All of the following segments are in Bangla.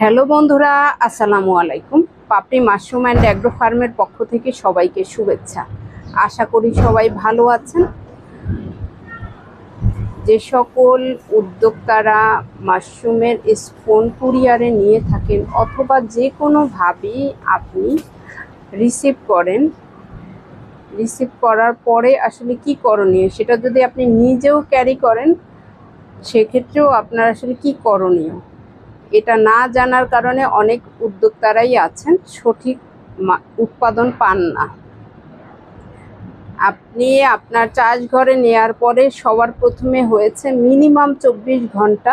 হ্যালো বন্ধুরা, আসসালামু আলাইকুম। পাপড়ি মাশরুম অ্যান্ড অ্যাগ্রো ফার্মের পক্ষ থেকে সবাইকে শুভেচ্ছা। আশা করি সবাই ভালো আছেন। যে সকল উদ্যোক্তারা মাশরুমের স্পোন কুরিয়ারে নিয়ে থাকেন অথবা যে কোনোভাবেই আপনি রিসিভ করেন রিসিভ করার পরে আসলে কি করণীয় সেটা যদি আপনি নিজেও ক্যারি করেন, সেক্ষেত্রেও আপনার আসলে কি করণীয়? এটা না জানার কারণে অনেক উদ্যোক্তারাই আছেন, সঠিক উৎপাদন পান না। আপনি আপনার চাষ ঘরে নেয়ার পরে সবার প্রথমে হয়েছে মিনিমাম চব্বিশ ঘণ্টা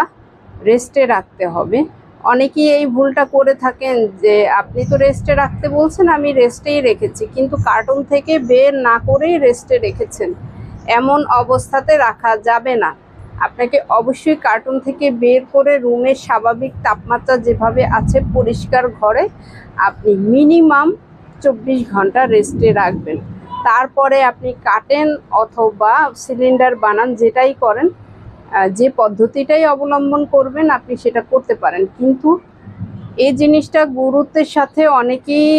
রেস্টে রাখতে হবে। অনেকেই এই ভুলটা করে থাকেন যে, আপনি তো রেস্টে রাখতে বলছেন, আমি রেস্টেই রেখেছি। কিন্তু কার্টুন থেকে বের না করেই রেস্টে রেখেছেন। এমন অবস্থাতে রাখা যাবে না। আপনাকে অবশ্যই কার্টুন থেকে বের করে রুমের স্বাভাবিক তাপমাত্রা যেভাবে আছে পরিষ্কার ঘরে আপনি মিনিমাম চব্বিশ ঘণ্টা রেস্টে রাখবেন। তারপরে আপনি কাটেন অথবা সিলিন্ডার বানান, যেটাই করেন যে পদ্ধতিটাই অবলম্বন করবেন, আপনি সেটা করতে পারেন। কিন্তু এই জিনিসটা গুরুত্বের সাথে অনেকেই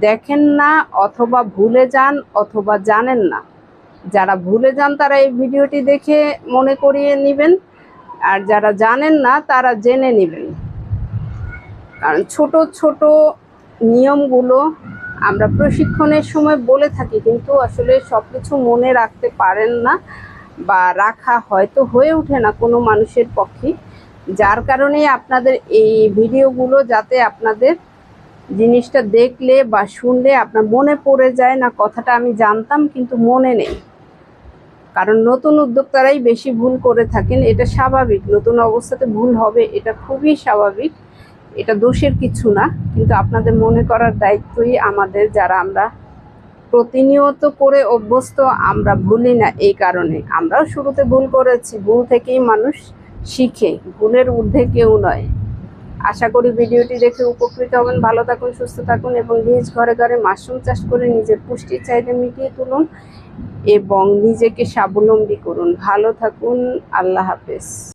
দেখেন না অথবা ভুলে যান অথবা জানেন না। যারা ভুলে যান তারা এই ভিডিওটি দেখে মনে করিয়ে নেবেন। আর যারা জানেন না, তারা জেনে নেবেন। কারণ ছোট ছোট নিয়মগুলো আমরা প্রশিক্ষণের সময় বলে থাকি, কিন্তু আসলে সব কিছু মনে রাখতে পারেন না বা রাখা হয়তো হয়ে ওঠে না কোনো মানুষের পক্ষে। যার কারণে আপনাদের এই ভিডিওগুলো যাতে আপনাদের জিনিসটা দেখলে বা শুনলে আপনার মনে পড়ে যায় না, কথাটা আমি জানতাম কিন্তু মনে নেই। কারণ নতুন উদ্যোক্তারাই বেশি ভুল করে থাকেন, এটা স্বাভাবিক। নতুন অবস্থাতে ভুল হবে, এটা খুবই স্বাভাবিক। এটা দোষের কিছু না, কিন্তু আপনাদের মনে করার দায়িত্বই আমাদের যারা আমরা প্রতিনিয়ত করে অভ্যস্ত, আমরা ভুলি না এই কারণে। আমরাও শুরুতে ভুল করেছি, ভুল থেকেই মানুষ শিখে, ভুলের ঊর্ধ্বে কেউ নয়। আশা করি ভিডিওটি দেখে উপকৃত হবেন। ভালো থাকুন, সুস্থ থাকুন এবং নিজ ঘরে ঘরে মাশরুম চাষ করে নিজের পুষ্টির চাহিদা মিটিয়ে তুলুন এবং নিজেকে স্বাবলম্বী করুন। ভালো থাকুন, আল্লাহ হাফেজ।